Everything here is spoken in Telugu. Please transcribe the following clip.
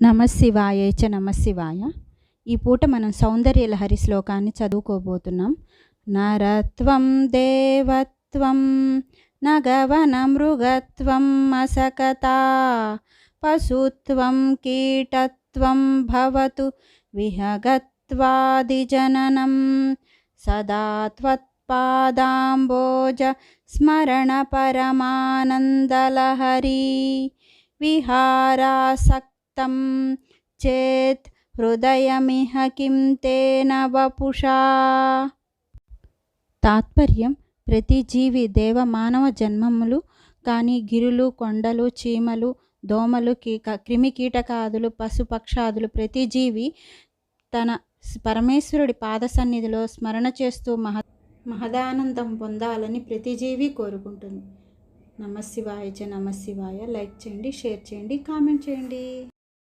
నమశివాయ చ నమశివాయ ఈ పూట మనం సౌందర్యలహరి శ్లోకాన్ని చదువుకోబోతున్నాం. నరత్వం దేవత్వం నగవన మృగత్వం అసకత పశుత్వం కీటత్వం భవతు విహగత్వాదిజననం సదా త్వత్పాదాంబోజ స్మరణ పరమానందలహరీ విహారాసక్తం చేత్ హృదయమిహ కిం తేన వపుషా తాత్పర్యం ప్రతి జీవి దేవ మానవ జన్మములు కానీ గిరులు కొండలు చీమలు దోమలు కీక క్రిమి కీటకాదులు పశుపక్షాదులు ప్రతి జీవి తన పరమేశ్వరుడి పాద సన్నిధిలో స్మరణ చేస్తూ మహ మహదానందం పొందాలని ప్రతి జీవి కోరుకుంటుంది. నమశివాయ చ నమశివాయ. లైక్ చేయండి షేర్ చేయండి కామెంట్ చేయండి.